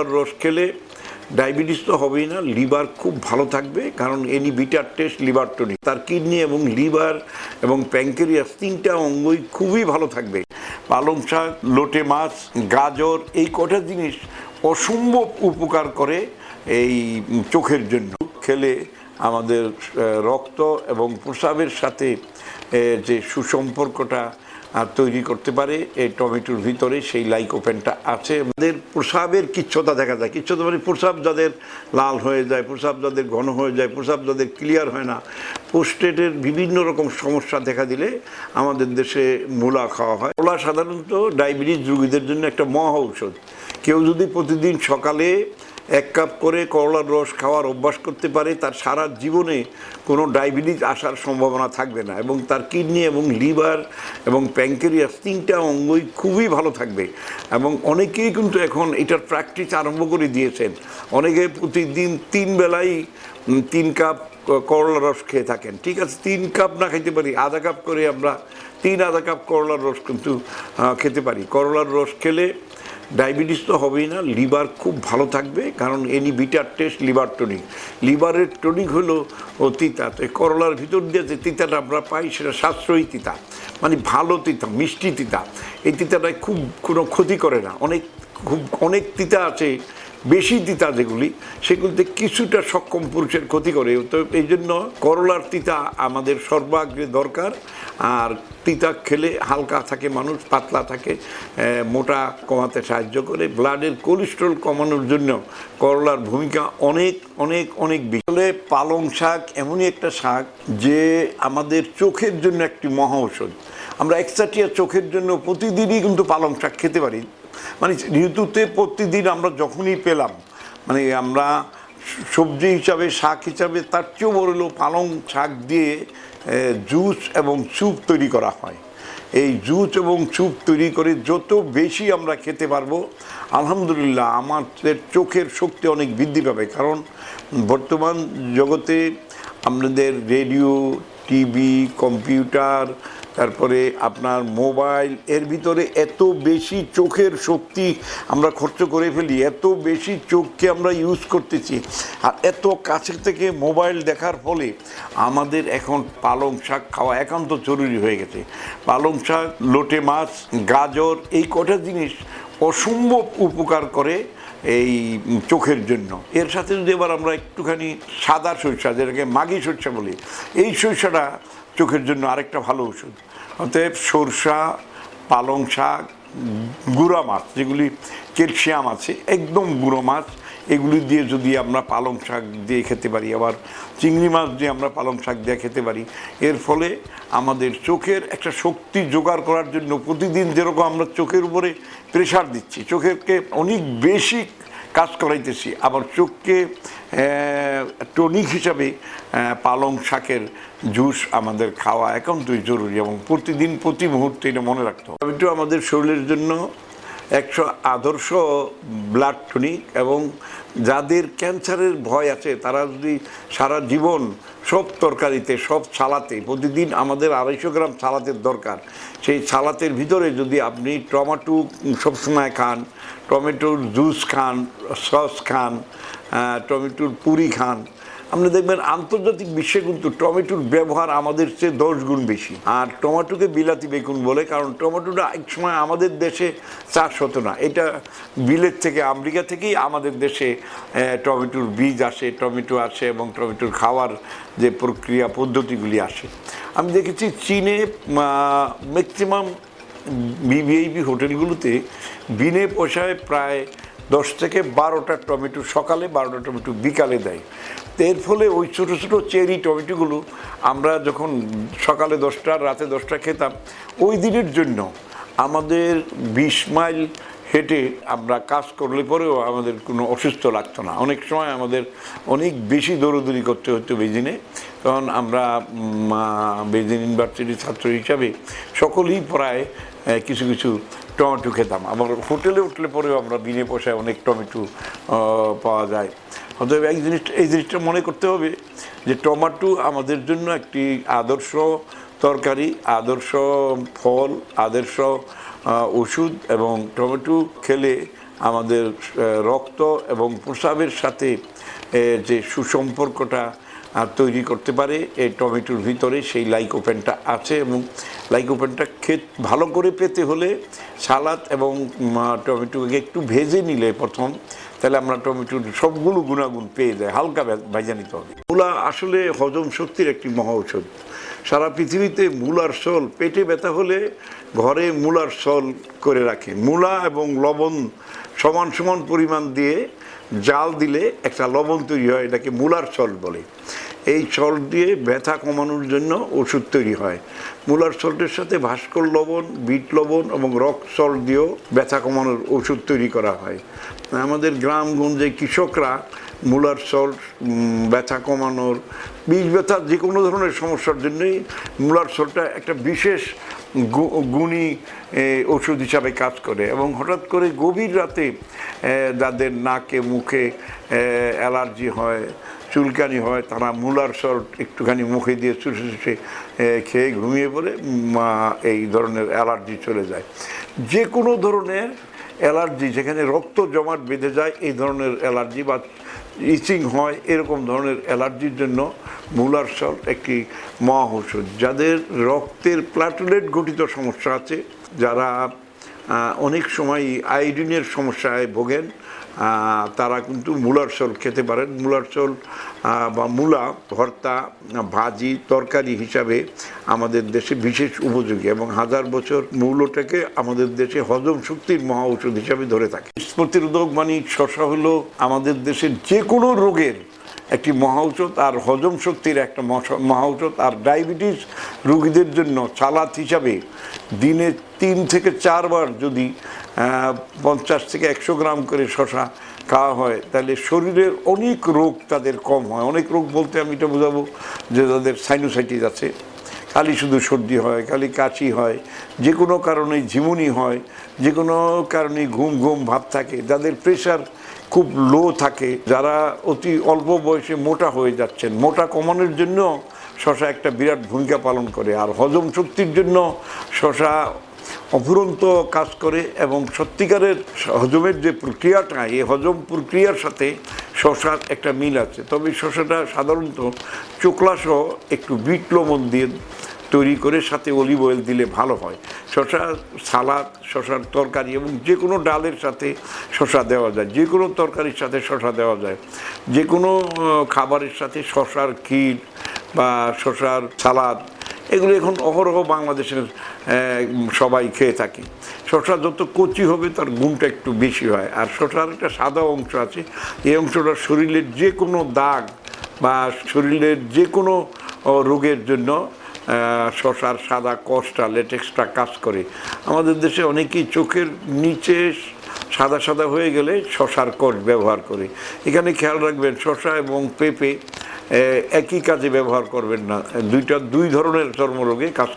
রস খেলে ডায়াবেটিস তো হবেই না, লিভার খুব ভালো থাকবে, কারণ any bitter taste liver tonic তার কিডনি এবং লিভার এবং প্যাঙ্কেরিয়াস তিনটা অঙ্গই খুবই ভালো থাকবে। পালং শাক, লোটে মাছ, গাজর, এই কটা জিনিস অসম্ভব উপকার করে এই চোখের জন্য। খেলে আমাদের রক্ত এবং প্রস্রাবের সাথে যে সুসম্পর্কটা তৈরি করতে পারে এই টমেটোর ভিতরে, সেই লাইকোপেনটা আছে। আমাদের প্রসাবের কিচ্ছতা দেখা যায়। কিচ্ছতা মানে প্রসাব যাদের লাল হয়ে যায়, প্রসাব যাদের ঘন হয়ে যায়, প্রসাব যাদের ক্লিয়ার হয় না পোস্টেটের বিভিন্ন রকম সমস্যা দেখা দিলে আমাদের দেশে মূলা খাওয়া হয়। মূলা সাধারণত ডায়াবেটিস রোগীদের জন্য একটা মহা ঔষধ। কেউ যদি প্রতিদিন সকালে এক কাপ করে করলার রস খাওয়ার অভ্যাস করতে পারে, তার সারা জীবনে কোনো ডায়াবেটিস আসার সম্ভাবনা থাকবে না। এবং তার কিডনি এবং লিভার এবং প্যাঙ্কেরিয়াস তিনটা অঙ্গই খুবই ভালো থাকবে। এবং অনেকেই কিন্তু এখন এটার প্র্যাকটিস আরম্ভ করে দিয়েছেন। অনেকে প্রতিদিন তিন বেলাই তিন কাপ করলার রস খেয়ে থাকেন। ঠিক আছে, তিন কাপ না খেতে পারি, আধা কাপ করে আমরা তিন আধা কাপ করলার রস কিন্তু খেতে পারি। করলার রস খেলে ডায়াবেটিস তো হবেই না, লিভার খুব ভালো থাকবে, কারণ any bitter taste liver tonic. লিভারের টনিক হলো তিতা, তো করলার ভিতর দিয়ে যে তিতাটা আমরা পাই সেটা সাশ্রয়ী তিতা মানে ভালো তিতা, মিষ্টি তিতা। এই তিতাটায় খুব কোনো ক্ষতি করে না। অনেক, খুব অনেক তিতা আছে বেশি তিতা যেগুলি, সেগুলিতে কিছুটা সক্ষম পুরুষের ক্ষতি করে। তো এই জন্য করলার তিতা আমাদের সর্বাগ্রে দরকার। আর তিতা খেলে হালকা থাকে মানুষ, পাতলা থাকে মোটা কমাতে সাহায্য করে। ব্লাডের কোলেস্ট্রল কমানোর জন্য করলার ভূমিকা অনেক অনেক অনেক বেশি। আসলে পালং শাক এমনই একটা শাক যে আমাদের চোখের জন্য একটি মহা ঔষধ। আমরা একচাটিয়া চোখের জন্য প্রতিদিনই কিন্তু পালং শাক খেতে পারি। মানে ঋতুতে প্রতিদিন আমরা যখনই পেলাম মানে আমরা সবজি হিসাবে, শাক হিসাবে, তার চেয়েও বড় হলো পালং শাক দিয়ে জুস এবং স্যুপ তৈরি করা হয়। এই জুস এবং স্যুপ তৈরি করে যত বেশি আমরা খেতে পারব, আলহামদুলিল্লাহ আমাদের চোখের শক্তি অনেক বৃদ্ধি পাবে। কারণ বর্তমান জগতে আমাদের রেডিও, টিভি, কম্পিউটার তারপরে আপনার মোবাইল, এর ভিতরে এত বেশি চোখের শক্তি আমরা খরচ করে ফেলি, এত বেশি চোখকে আমরা ইউজ করতেছি, আর এত কাছে থেকে মোবাইল দেখার ফলে আমাদের এখন পালং শাক খাওয়া একান্ত জরুরি হয়ে গেছে। পালং শাক, লোটে মাছ, গাজর, এই কটা জিনিস অসম্ভব উপকার করে এই চোখের জন্য। এর সাথে যদি এবার আমরা একটুখানি সাদা সরিষা, যেটাকে মাগি সরিষা বলি, এই সরিষাটা চোখের জন্য আরেকটা ভালো ওষুধ অতএব সরষা, পালং শাক, গুঁড়া মাছ, যেগুলি ক্যালসিয়াম আছে, একদম গুঁড়ো মাছ, এগুলি দিয়ে যদি আমরা পালং শাক দিয়ে খেতে পারি, আবার চিংড়ি মাছ দিয়ে আমরা পালং শাক দিয়ে খেতে পারি, এর ফলে আমাদের চোখের একটা শক্তি জোগাড় করার জন্য প্রতিদিন যেরকম আমরা চোখের উপরে প্রেশার দিচ্ছি, চোখেরকে অনেক বেশি কাজ করাইতেছি। আবার চোখকে টনিক হিসাবে পালং শাকের জুস আমাদের খাওয়া একান্তই জরুরি এবং প্রতিদিন, প্রতি মুহূর্তে এটা মনে রাখতে হবে। এটা আমাদের শরীরের জন্য একশো আদর্শ ব্লাড টনিক এবং যাদের ক্যান্সারের ভয় আছে, তারা যদি সারা জীবন সব তরকারিতে, সব সালাতে, প্রতিদিন আমাদের আড়াইশো গ্রাম সালাতের দরকার, সেই সালাতের ভিতরে যদি আপনি টমেটো সবসময় খান, টমেটোর জুস খান, সস খান টমেটোর পুরি খান আপনি দেখবেন আন্তর্জাতিক বিশ্বে কিন্তু টমেটোর ব্যবহার আমাদের চেয়ে দশ গুণ বেশি। আর টমেটোকে বিলাতি বেগুন বলে, কারণ টমেটোটা এক সময় আমাদের দেশে চাষ হতো না। এটা বিলের থেকে, আমেরিকা থেকেই আমাদের দেশে টমেটোর বীজ আসে, টমেটো আসে এবং টমেটোর খাওয়ার যে প্রক্রিয়া পদ্ধতিগুলি আসে। আমি দেখেছি চীনে ম্যাক্সিমাম বিভিআইপি হোটেলগুলোতে বিনে পয়সায় প্রায় দশ থেকে বারোটা টমেটো সকালে, বারোটা টমেটো বিকালে দেয়। এর ফলে ওই ছোটো ছোটো চেরি টমেটোগুলো আমরা যখন সকালে দশটা, রাতে দশটা খেতাম, ওই দিনের জন্য আমাদের বিশ মাইল হেঁটে আমরা কাজ করলে পরেও আমাদের কোনো অসুস্থ লাগতো না। অনেক সময় আমাদের অনেক বেশি দৌড়দৌড়ি করতে হতো বেজিনে তখন আমরা বেজিন ইউনিভার্সিটির ছাত্র হিসাবে সকলেই প্রায় কিছু কিছু টমেটো খেতাম। আমার হোটেলে উঠলে পরেও আমরা বিনে পয়সায় অনেক টমেটো পাওয়া যায়। অতএব এই জিনিসটা এই জিনিসটা মনে করতে হবে যে টমেটো আমাদের জন্য একটি আদর্শ তরকারি, আদর্শ ফল, আদর্শ ওষুধ এবং টমেটো খেলে আমাদের রক্ত এবং প্রস্রাবের সাথে যে সুসম্পর্কটা তৈরি করতে পারে এই টমেটোর ভিতরে, সেই লাইকোপেনটা আছে এবং লাইকোপেনটা খেত ভালো করে পেতে হলে সালাদ এবং টমেটোকে একটু ভেজে নিলে প্রথম, তাহলে আমরা টমেটোর সবগুলো গুণাগুণ পেয়ে যাই, হালকা ভেজে হবে। মূলা আসলে হজম শক্তির একটি মহা ঔষধ সারা পৃথিবীতে মূলার সল পেটে ব্যথা হলে ঘরে মূলার সল করে রাখে। মূলা এবং লবণ সমান সমান পরিমাণ দিয়ে জাল দিলে একটা লবণ তৈরি হয়, এটাকে মূলার সল বলে। এই সল দিয়ে ব্যথা কমানোর জন্য ওষুধ তৈরি হয়। মূলার সল্টের সাথে ভাস্কর লবণ, বিট লবণ এবং রক সল্ট দিয়েও ব্যথা কমানোর ওষুধ তৈরি করা হয়। আমাদের গ্রামগঞ্জে কৃষকরা মূলার সল্ট ব্যথা কমানোর বীজ ব্যথা যে কোনো ধরনের সমস্যার জন্যই মূলার সল্টটা একটা বিশেষ গুণী ওষুধ হিসাবে কাজ করে এবং হঠাৎ করে গভীর রাতে যাদের নাকে, মুখে অ্যালার্জি হয়, চুলকানি হয়, তারা মূলার সল্ট একটুখানি মুখে দিয়ে চুষে চুষে খেয়ে ঘুমিয়ে পড়ে এই ধরনের অ্যালার্জি চলে যায়। যে কোনো ধরনের অ্যালার্জি, যেখানে রক্ত জমাট বেঁধে যায়, এই ধরনের অ্যালার্জি বা ইচিং হয়, এরকম ধরনের অ্যালার্জির জন্য মূলার সল্ট একটি মহা ঔষধ যাদের রক্তের প্লাটলেট গঠিত সমস্যা আছে, যারা অনেক সময় আয়োডিনের সমস্যায় ভোগেন তারা কিন্তু মূলার সল খেতে পারেন। মূলার সল বা মূলা, ভর্তা, ভাজি, তরকারি হিসাবে আমাদের দেশে বিশেষ উপযোগী এবং হাজার বছর মূলটাকে আমাদের দেশে হজম শক্তির মহা ঔষধ হিসাবে ধরে থাকে। প্রতিরোধক মানে শশা হলো আমাদের দেশের যে কোনো রোগের একটি মহা ঔষধ আর হজম শক্তির একটা মহা ঔষধ আর ডায়াবেটিস রোগীদের জন্য সালাদ হিসাবে দিনে তিন থেকে চারবার যদি পঞ্চাশ থেকে একশো গ্রাম করে শশা খাওয়া হয়, তাহলে শরীরের অনেক রোগ তাদের কম হয়। অনেক রোগ বলতে আমি এটা বোঝাবো যে তাদের সাইনোসাইটিস আছে, খালি শুধু সর্দি হয়, খালি কাশি হয়, যে কোনো কারণে ঝিমুনি হয়, যে কোনো কারণে ঘুম ঘুম ভাব থাকে, যাদের প্রেশার খুব লো থাকে। যারা অতি অল্প বয়সে মোটা হয়ে যাচ্ছেন, মোটা কমানোর জন্য শশা একটা বিরাট ভূমিকা পালন করে। আর হজম শক্তির জন্য শশা অফুরন্ত কাজ করে এবং সত্যিকারের হজমের যে প্রক্রিয়াটা, এই হজম প্রক্রিয়ার সাথে শশার একটা মিল আছে। তবে শশাটা সাধারণত চোকলাসহ একটু বিট লবণ দিয়ে তৈরি করে সাথে অলিভ অয়েল দিলে ভালো হয়। শশা সালাদ শশার তরকারি এবং যে কোনো ডালের সাথে শশা দেওয়া যায়। যে কোনো তরকারির সাথে শশা দেওয়া যায়। যে কোনো খাবারের সাথে শশার ক্ষীর বা শশার সালাদ, এগুলো এখন অহরহ বাংলাদেশের সবাই খেয়ে থাকে। শশা যত কচি হবে তার গুণটা একটু বেশি হয়। আর শশার একটা সাদা অংশ আছে। এই অংশটা শরীরের যে কোনো দাগ বা শরীরের যে কোনো রোগের জন্য শশার সাদা কষটা, লেটেক্সটা কাজ করে। আমাদের দেশে অনেকেই চোখের নিচে সাদা সাদা হয়ে গেলে শশার কষ ব্যবহার করে। এখানে খেয়াল রাখবেন, শশা এবং পেঁপে একই কাজে ব্যবহার করবেন না। দুইটা, দুই ধরনের চর্মরোগে কাজ